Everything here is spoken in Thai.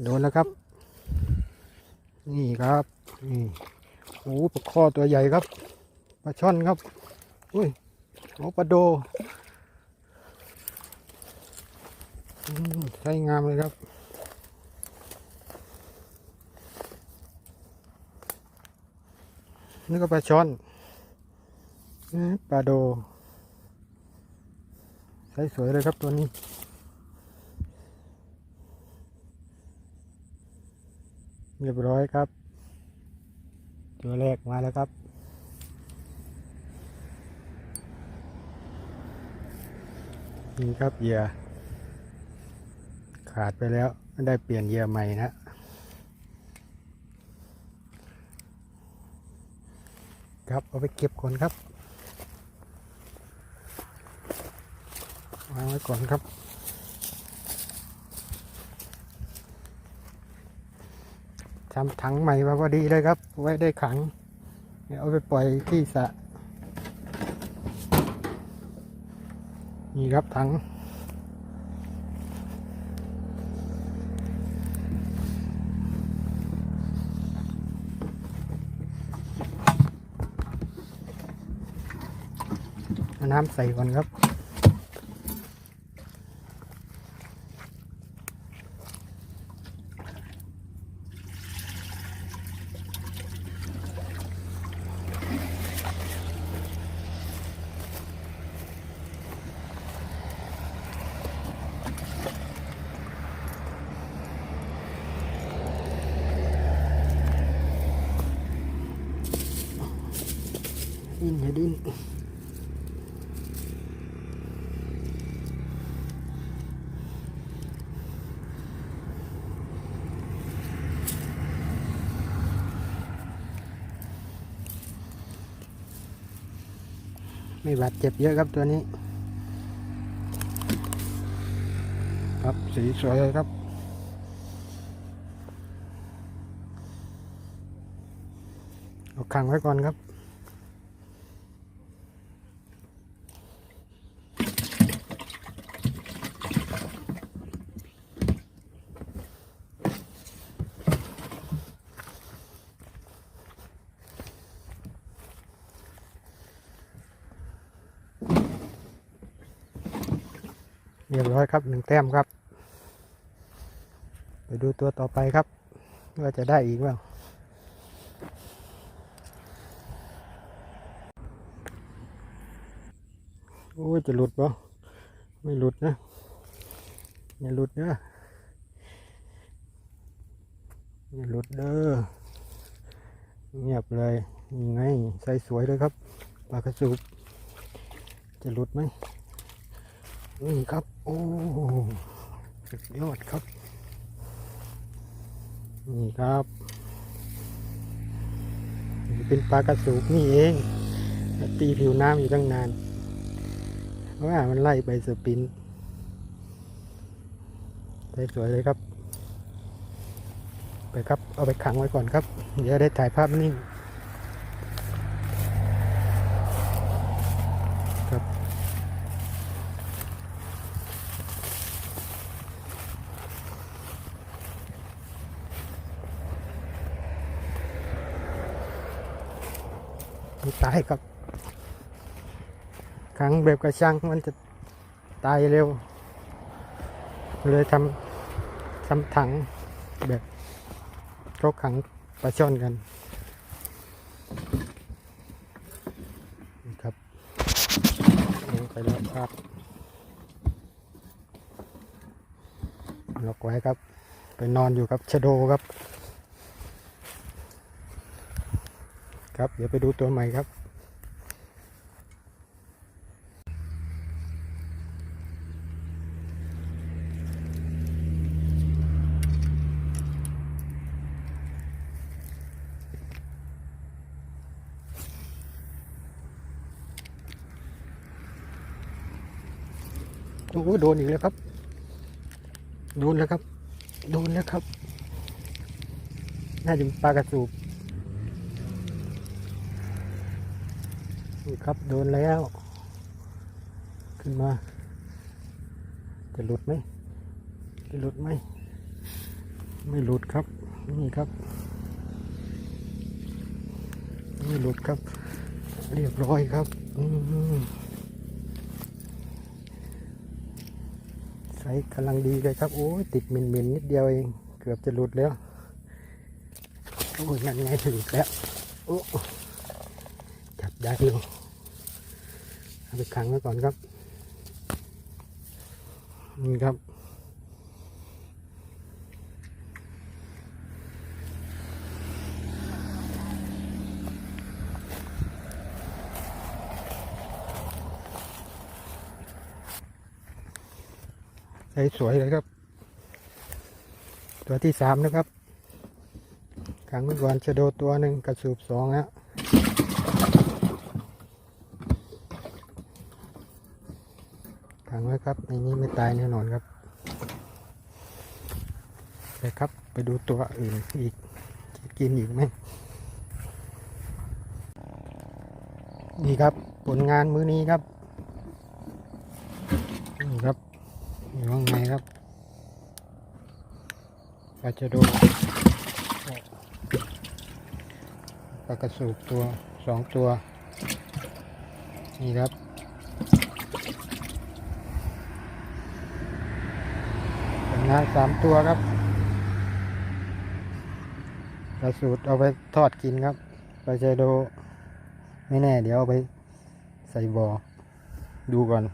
โดนแล้วครับ นี่ครับนี่โอ้ปลาข้อตัวใหญ่ครับปลาช่อนครับอุ้ยโอ้ปลาโดใช้งามเลยครับนี่ก็ปลาช่อนปลาโดใช้สวยเลยครับตัวนี้ เรียบร้อยครับ ตัวแรกมาแล้วครับ นี่ครับเหยื่อขาดไปแล้วได้เปลี่ยนเหยื่อใหม่นะครับเอาไปเก็บก่อนครับวางไว้ก่อนครับ ทำถังใหม่มาพอดีเลยครับ ไว้ได้ขัง เอาไปปล่อยที่สระนี่ครับถังน้ำใส่ก่อนครับ ดิ้นไม่บาดเจ็บเยอะครับตัวนี้ ครับสีสวยเลยครับ เอาขังไว้ก่อนครับ เรียบร้อยครับหนึ่งแต้มครับ ไปดูตัวต่อไปครับ ว่าจะได้อีกเปล่าโอ้ยจะหลุดปะไม่หลุดนะ อย่าหลุดเด้ออย่าหลุดเด้อเงียบเลยยังไงใส่สวยเลยครับปลากระสุบจะหลุดไหม นี่ครับ โอ้สุดยอดครับ นี่ครับนี่เป็นปลากระสูบนี่เอง ตีผิวน้ำอยู่ตั้งนาน ว่ามันไล่ไปสปินได้สวยเลยครับ ไปครับ เอาไปขังไว้ก่อนครับ เดี๋ยวได้ถ่ายภาพนิ่งครับ มัน ตายครับขังแบบกระชังมันจะตายเร็ว เลยทำทำถังแบบเขาขังปลาช่อนกันนี่ครับลงไปแล้วครับล็อกไว้ครับ ไปนอนอยู่กับชะโดครับ ครับ เดี๋ยวไปดูตัวใหม่ครับ โอ้โหโดนอีกแล้วครับ โดนแล้วครับ โดนแล้วครับ น่าจะเป็นปลากระสูบ นี่ครับโดนแล้ว ขึ้นมา จะหลุดไหมจะหลุดไหมไม่หลุดครับ นี่ครับ ไม่หลุดครับ เรียบร้อยครับใช้กำลังดีเลยครับ โอ้ยติดเหม็นนิดเดียวเอง เกือบจะหลุดแล้ว โอ้ยนั่นไงหลุดแล้ว โอ้ จับได้อยู่เอาไปขังไว้ก่อนครับนี่ครับใส่สวยเลยครับ ตัวที่สามนะครับขังไว้ก่อนชะโดตัวหนึ่งกระสูบสองแล้ ขังไว้ครับในนี้ไม่ตายแน่นอนครับไปครับไปดูตัวอื่นอีกกินอีกไหมนี่ครับผลงานมื้อนี้ครับนี่ครับอยู่ข้างในครับปลาจะโดปลากระสูบตัวสองตัว นี่ครับ นะสามตัวครับกระสูตรเอาไปทอดกินครับปลาจะโดไม่แน่เดี๋ยวเอาไปใส่บ่อดูก่อน